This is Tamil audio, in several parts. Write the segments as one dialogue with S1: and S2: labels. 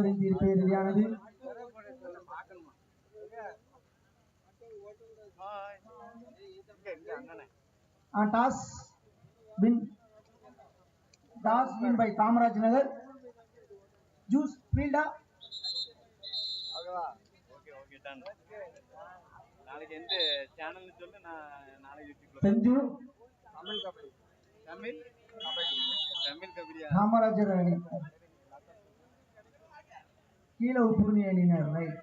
S1: நடுவரின் தீர்ப்பு இறுதியானது toss win toss win by Kamaraj Nagar choose ஃபீல்டா
S2: okay okay done நாளைக்கு எந்த சேனல்னு சொல்லு நான் நாளைக்கு யூடியூப்ல
S1: செஞ்சு
S2: தமிழ் கபடி தமிழ் தமிழ் கபடியா
S1: காமராஜர் அணி கீழே உப்புர்ணி அணியினர் right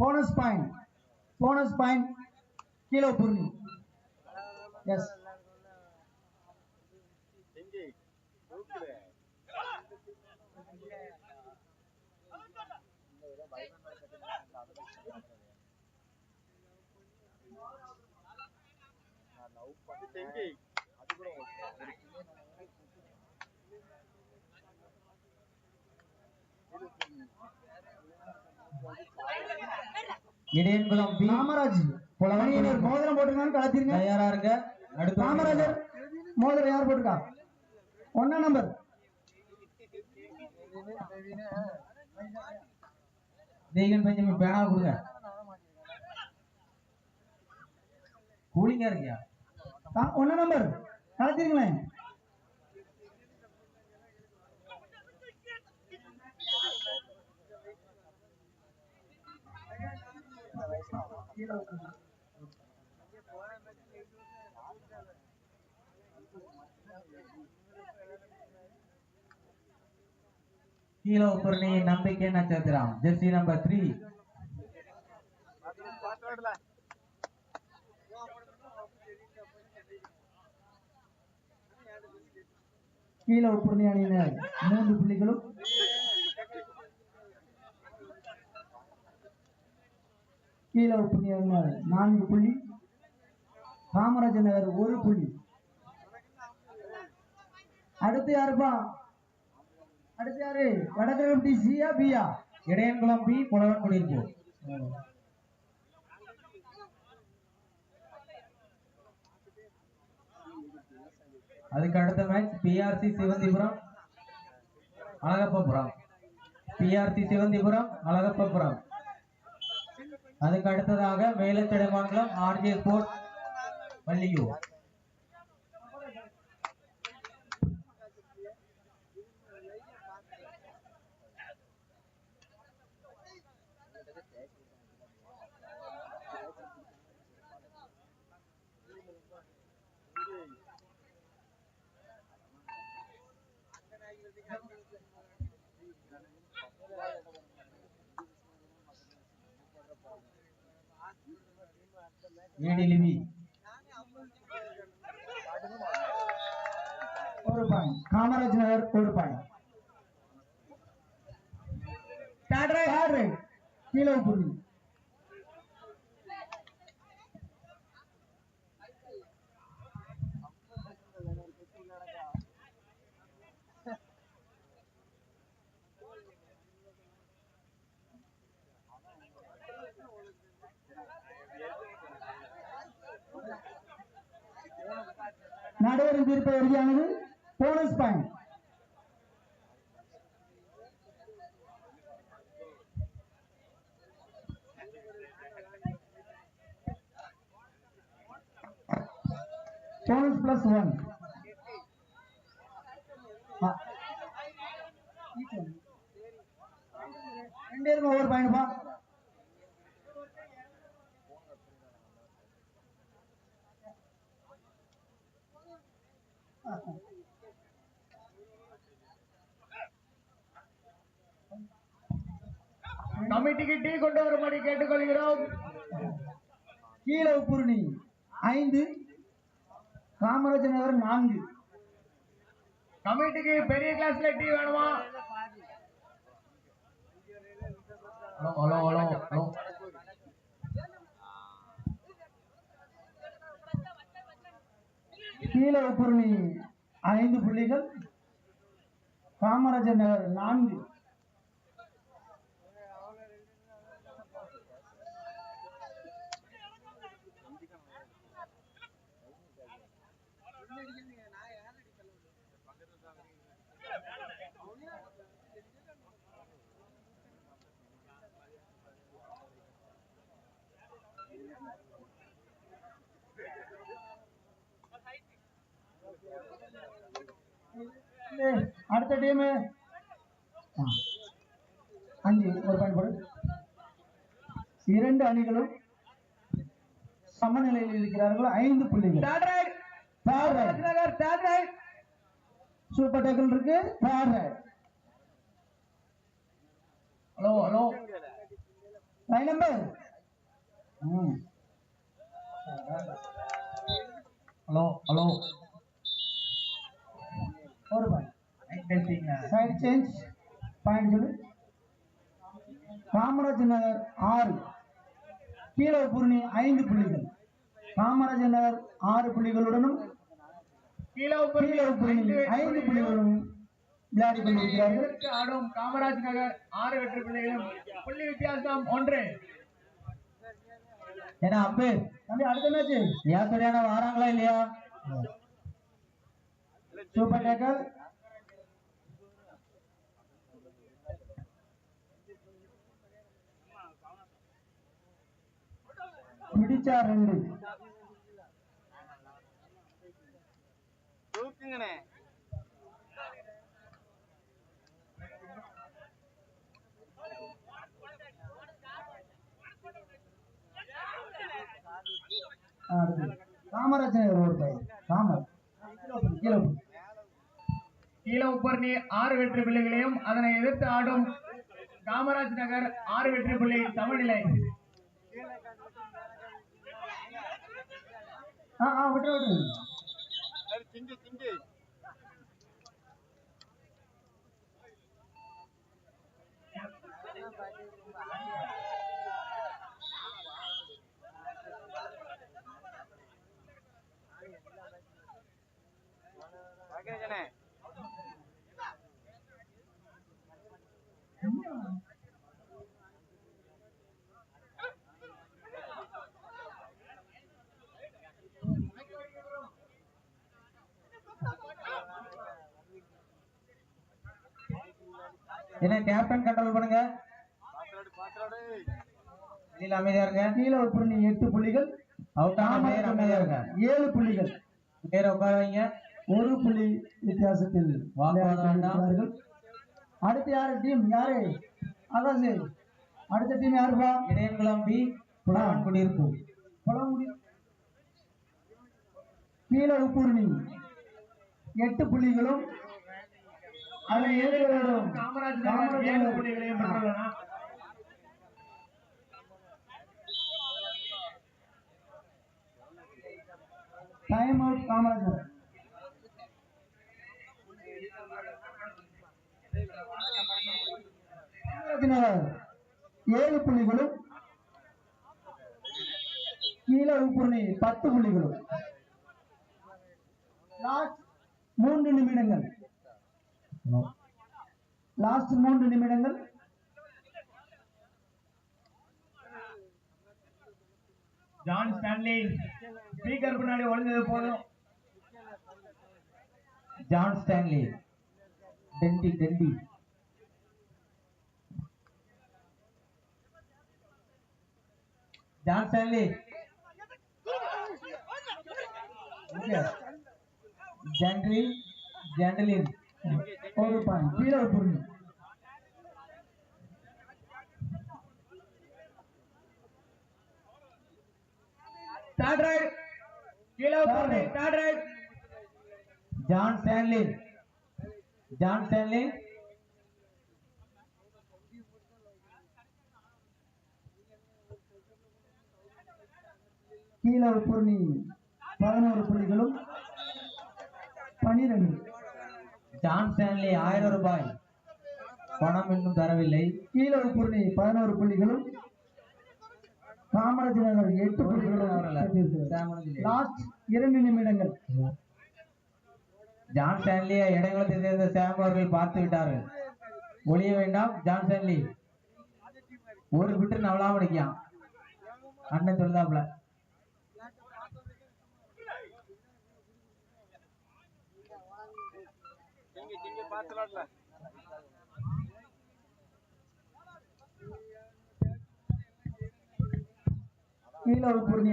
S1: bonus point bonus point கீழே உப்புர்ணி எஸ்
S2: எங்கே அது கூட
S3: இடையன்குளம் பி.
S1: காமராஜ் அணியினர் மோதிரம் போட்டுருக்கான்னு கலத்திருங்க
S3: தயாரா இருங்க. அடுத்து
S1: காமராஜர் மோதிரம் யார் போட்டுருக்கா? ஒன்னா நம்பர்.
S3: தேகன் பெஞ்சமின் பேனா கொடுங்க. கூலிங்கா இருக்கியா?
S1: ஒன்னா நம்பர் கலத்திருங்களேன்
S3: கீழே உப்பரணி நம்பிக்கை நட்சத்திரம் ஜெர்சி நம்பர் த்ரீ
S1: கீழே உப்புரணி அணியினர். மூன்று புள்ளிகளும். கீழே உப்புரணி அணியினர். நான்கு புள்ளி. காமராஜர் நகர் ஒரு புள்ளி. அடுத்து யாருப்பா? அடுத்து யாரு? வடகிழக்கு சியா பியா
S3: இடையன்குளம் பி புலவன் குடியிருப்பு அதுக்கு அடுத்த match PRC Sivanthipuram Alagappapuram. PRC Sivanthipuram Alagappapuram. அதுக்கு அடுத்ததாக மேலச்சடைமான்குளம் ஆர்ஜே ஸ்போர்ட் வள்ளியூர். ஏடிலிவி
S1: ஒரு பாயிண்ட் காமராஜ் நகர் ஒரு பாயிண்ட் தேர்ட் ரைட் ஹேர்ட் ரைட் நடுவரின் தீர்ப்பு இறுதியானது bonus point bonus plus one ரெண்டு பேருக்கும் ஒவ்வொரு பாயிண்ட் பா. கமிட்டிக்கு டீ கொண்டு வரும்படி கேட்டுக்கொள்கிறோம். கீழே உப்புருணி ஐந்து காமராஜர் நகர் நான்கு கமிட்டிக்கு பெரிய கிளாஸ்ல டீ வேணுமா?
S3: Hello hello hello.
S1: கீழே உப்புருணி ஐந்து புள்ளிகள் காமராஜர் நகர் நான்கு. அடுத்த டீம் அஞ்சு ஒரு பயன்படு இரண்டு அணிகளும் சமநிலையில் இருக்கிறார்கள். ஐந்து புள்ளிகள். சூப்பர் டேக்கிள் இருக்கு.
S3: Hello hello
S1: line number
S3: hello hello
S1: ஒரு point
S3: testing
S1: side change point சொல்லு. காமராஜ் நகர் ஆறு. கீழே பூர்ணி ஐந்து புள்ளிகள். காமராஜ் நகர் ஆறு புள்ளிகளுடனும்
S3: கீழே
S1: கீழே பூர்ணி ஐந்து புள்ளிகளுடன் விளையாடி கொண்டிருக்கிறார்கள்.
S3: ஆடும் காமராஜ் நகர் ஆறு வெற்றி புள்ளிகளும். புள்ளி வித்தியாசம் ஒன்று. ஏன்னா அம்பே
S1: தம்பி அடுத்த மேட்ச்
S3: ஏன் வராங்களா இல்லையா?
S1: சூப்பர் டேக்கர் பிடிச்சா ரெண்டு.
S2: தூக்குங்கண்ணே.
S1: ஆ, அடுத்து. காமராஜ் நகர் ஒரு பையன். காமர் கீழே.
S3: கீழ உப்பர்ணி ஆறு வெற்றி பிள்ளைகளையும் அதனை எதிர்த்து ஆடும் காமராஜ் நகர் ஆறு வெற்றி புள்ளி சமநிலை
S1: ஆ ஆ விட்டு விட்டு
S2: சரி திண்டு திண்டு பாக்கிறேன்
S3: என்ன கேப்டன் கண்ட்ரோல் பண்ணுங்க. வெளியில அமைதியா இருங்க.
S1: கீழே பூர்ணி எட்டு புள்ளிகள்.
S3: பிளேயர் அமைதியா இருங்க.
S1: ஏழு புள்ளிகள்.
S3: பேரை உட்கார வைங்க.
S1: ஒரு புள்ளி வித்தியாசத்தில். விளையாடுகிறார்கள். அடுத்து யாரு? டீம் யாரு? அதான் அடுத்த டீம் யாருப்பா?
S3: இடையன்குளம் பி புலவன் குடியிருப்பு.
S1: பழமுடி கீழே பூர்ணி எட்டு புள்ளிகளும் அதில் ஏழு.
S3: புள்ளிகளையும்
S1: டைம் அவுட் காமராஜர் ஏழு புள்ளிகளும் கீழே உப்புரணி பத்து புள்ளிகளும். மூன்று நிமிடங்கள். லாஸ்ட் மூன்று நிமிடங்கள்
S3: ஜான் ஸ்டான்லி ஸ்பீக்கர் பின்னாடி ஒளிஞ்சது போதும். ஜான் ஸ்டான்லி டெண்டி டெண்டி ஜான் ஸ்டான்லி ஜென்ட்ரி ஜென்டலின்
S1: ஒரு பாயிண்ட் கீழே உப்புரணி
S3: தேர்ட் ரைட் கீழே போடு third right John Stanley John Stanley
S1: கீழே உப்புரணி பதினோரு புள்ளிகளும் பனிரெண்டு
S3: ஜான் ஸ்டான்லி ஆயிரம் ரூபாய் பணம் இன்னும் தரவில்லை.
S1: கீழே உப்புரணி பதினோரு புள்ளிகளும் காமராஜ் நகர் எட்டு புள்ளிகளும் லாஸ்ட் இரண்டு நிமிடங்கள்.
S3: ஜான் ஸ்டான்லி இடங்களத்தை சேர்ந்த சாம் அவர்கள் பார்த்து விட்டார்கள். ஒளிய வேண்டாம் ஜான் ஸ்டான்லி ஒரு விட்டு நவலாம அடிக்கான் அண்ணன் சொல்லுதாப்ல
S2: இங்க இங்க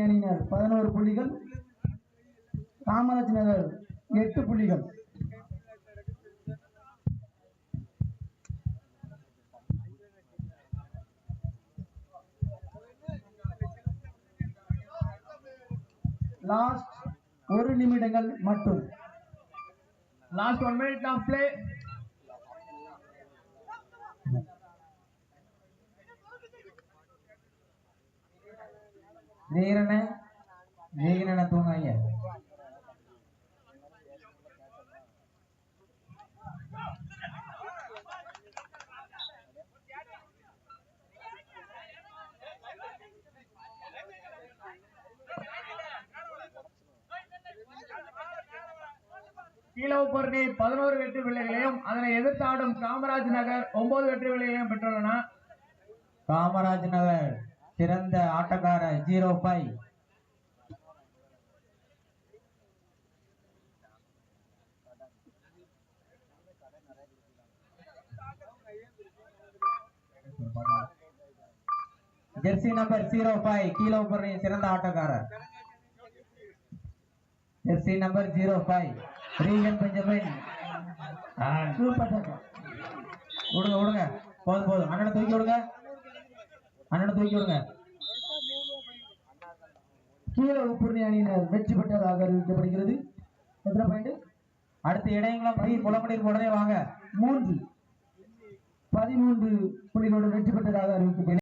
S1: அணியினர் பதினோரு புள்ளிகள். காமராஜ் நகர் எட்டு புள்ளிகள். லாஸ்ட் ஒரு நிமிடங்கள் மட்டும்.
S3: Last one minute now play. जीरने जीरने तू नहीं है தூங்காங்க நீர் பதினோரு வெற்றி பிள்ளைகளையும் அதனை எதிர்த்தாடும் காமராஜ் நகர் ஒன்பது வெற்றி பிள்ளைகளையும் பெற்றுள்ளன. காமராஜ் நகர் சிறந்த ஆட்டக்காரர் zero five jersey number zero five Keezhapporuni சிறந்த ஆட்டக்காரர். Jersey number zero five Srikan Benjamin And
S1: super
S3: விடுங்க விடுங்க போதும் போதும். அண்ணனை தூக்கி விடுங்க அண்ணனை தூக்கி விடுங்க
S1: கீழே உப்புரணி அணியினர் வெற்றி பெற்றதாக அறிவிக்கப்படுகிறது. எத்தனை பாயிண்ட்
S3: அடுத்த இடையங்களும் பி குளமணீர் உடனே வாங்க.
S1: மூன்று. பதிமூன்று புள்ளிகளோடு வெற்றி பெற்றதாக அறிவிக்கப்படுகிறது